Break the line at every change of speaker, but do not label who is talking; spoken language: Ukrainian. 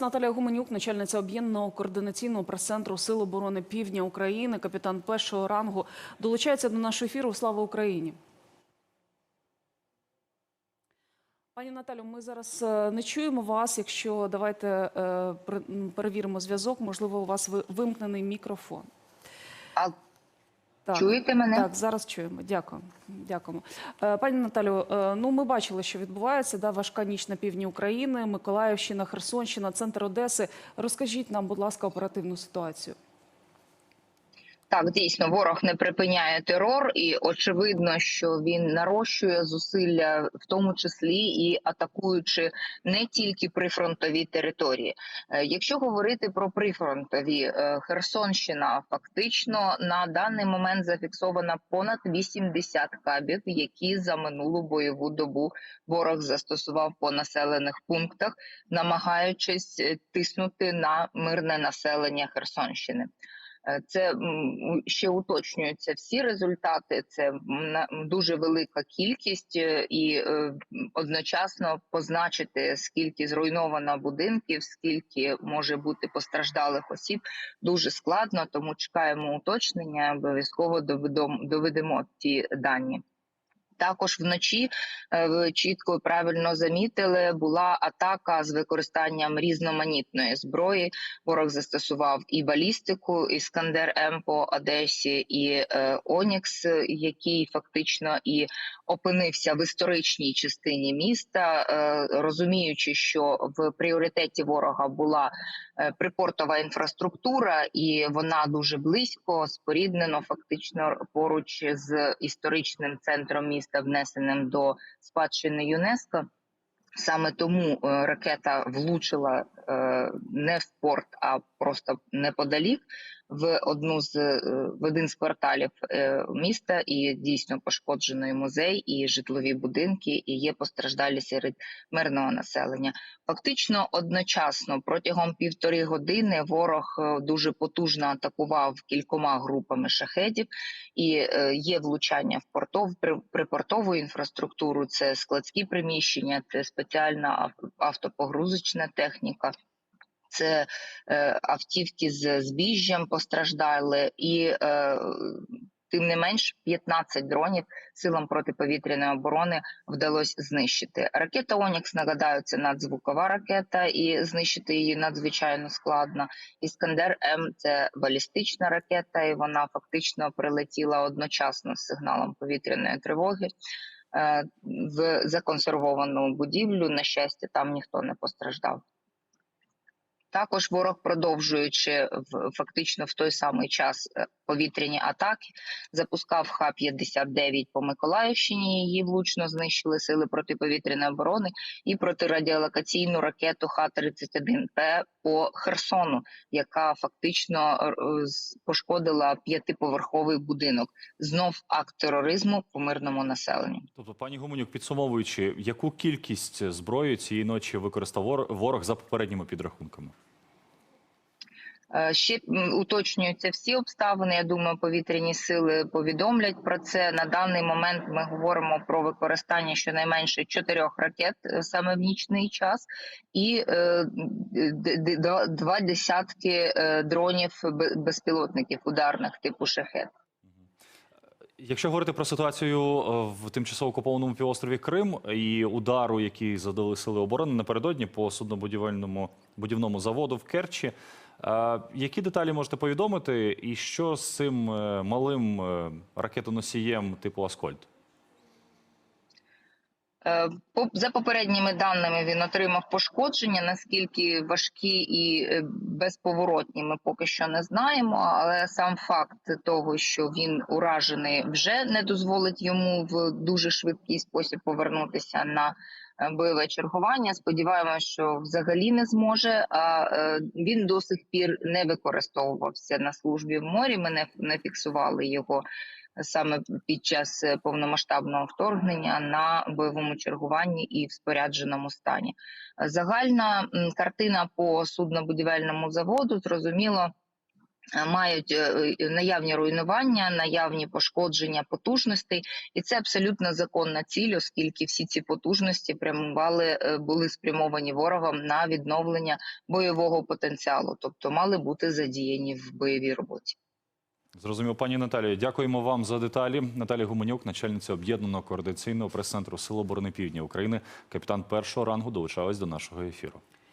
Наталя Гуменюк, начальниця об'єднаного координаційного прес-центру Сил оборони Півдня України, капітан першого рангу, долучається до нашого ефіру. Слава Україні! Пані Наталю, ми зараз е, не чуємо вас. Якщо давайте е, перевіримо зв'язок, можливо, у вас ви- вимкнений мікрофон. Так.
чуєте мене?
Так, зараз чуємо. Дякую. Дякуємо. Е, Пані Наталю, е, ну ми бачили, що відбувається. Да, важка ніч на півдні України, Миколаївщина, Херсонщина, центр Одеси. Розкажіть нам, будь ласка, оперативну ситуацію.
Так, дійсно, ворог не припиняє терор, і очевидно, що він нарощує зусилля, в тому числі і атакуючи не тільки прифронтові території. Е, Якщо говорити про прифронтові, е, Херсонщина фактично на даний момент зафіксована понад 80 кабів, які за минулу бойову добу ворог застосував по населених пунктах, намагаючись е, тиснути на мирне населення Херсонщини. Е, Це ще уточнюються всі результати. Це дуже велика кількість, е, і е, одночасно позначити скільки зруйновано будинків, скільки може бути постраждалих осіб, дуже складно. Тому чекаємо уточнення. Обов'язково доведемо ті дані. Також вночі е, ви чітко і правильно замітили, була атака з використанням різноманітної зброї. Ворог застосував і балістику, іскандер М по Одесі, і е, Онікс, який фактично і опинився в історичній частині міста, е, розуміючи, що в пріоритеті ворога була припортова інфраструктура, і вона дуже близько споріднено, фактично поруч з історичним центром міста, внесеним до спадщини ЮНЕСКО. Саме тому е, ракета влучила е, не в порт, а просто неподалік в одну з е, в один з кварталів е, міста, і дійсно пошкоджено і музей, і житлові будинки, і є постраждалі серед мирного населення. Фактично одночасно протягом півтори години ворог е, дуже потужно атакував кількома групами шахедів, і є влучання в портов при, припортову інфраструктуру. Це складські приміщення, це спеціальна автопогрузочна техніка. Це е, автівки з збіжжям постраждали, і е, тим не менш 15 дронів силам протиповітряної оборони вдалося знищити. Ракета Онікс нагадаю, це надзвукова ракета, і знищити її надзвичайно складно. Іскандер М це балістична ракета, і вона фактично прилетіла одночасно з сигналом повітряної тривоги. е, В законсервовану будівлю. На щастя, там ніхто не постраждав. Також ворог, продовжуючи в фактично в той самий час е, повітряні атаки, запускав Х-59 по Миколаївщині. Її влучно знищили сили протиповітряної оборони і протирадіолокаційну ракету Х-31П по Херсону, яка фактично е, пошкодила п'ятиповерховий будинок. Знов акт тероризму по мирному населенню.
Тобто, пані Гуменюк, підсумовуючи, яку кількість зброї цієї ночі використав вор- ворог за попередніми підрахунками?
Е, Ще уточнюються всі обставини. Я думаю, повітряні сили повідомлять про це. На даний момент ми говоримо про використання щонайменше чотирьох ракет е, саме в нічний час, і е, два десятки дронів безпілотників ударних типу шахет.
Якщо говорити про ситуацію е, в тимчасово окупованому півострові Крим і удару, який задали сили оборони напередодні по суднобудівельному будівному заводу в Керчі, е, які деталі можете повідомити, і що з цим е, малим ракетоносієм типу Аскольд?
Е, За попередніми даними він отримав пошкодження. Наскільки важкі і е, безповоротні, ми поки що не знаємо. Але сам факт того, що він уражений, вже не дозволить йому в дуже швидкий спосіб повернутися на е, бойове чергування. Сподіваємося, що взагалі не зможе. А він до сих пір не використовувався на службі в морі. Ми не фіксували його саме під час е, повномасштабного вторгнення на бойовому чергуванні і в спорядженому стані. Загальна картина по суднобудівельному заводу зрозуміло. е, мають е, наявні руйнування, наявні пошкодження потужностей, і це абсолютно законна ціль, оскільки всі ці потужності прямували, були спрямовані ворогом на відновлення бойового потенціалу, тобто мали бути задіяні в бойовій роботі.
Зрозумів, пані Наталію. Дякуємо вам за деталі. Наталія Гуменюк, начальниця об'єднаного координаційного прес-центру Сил оборони Півдня України, капітан першого рангу, долучалась до нашого ефіру.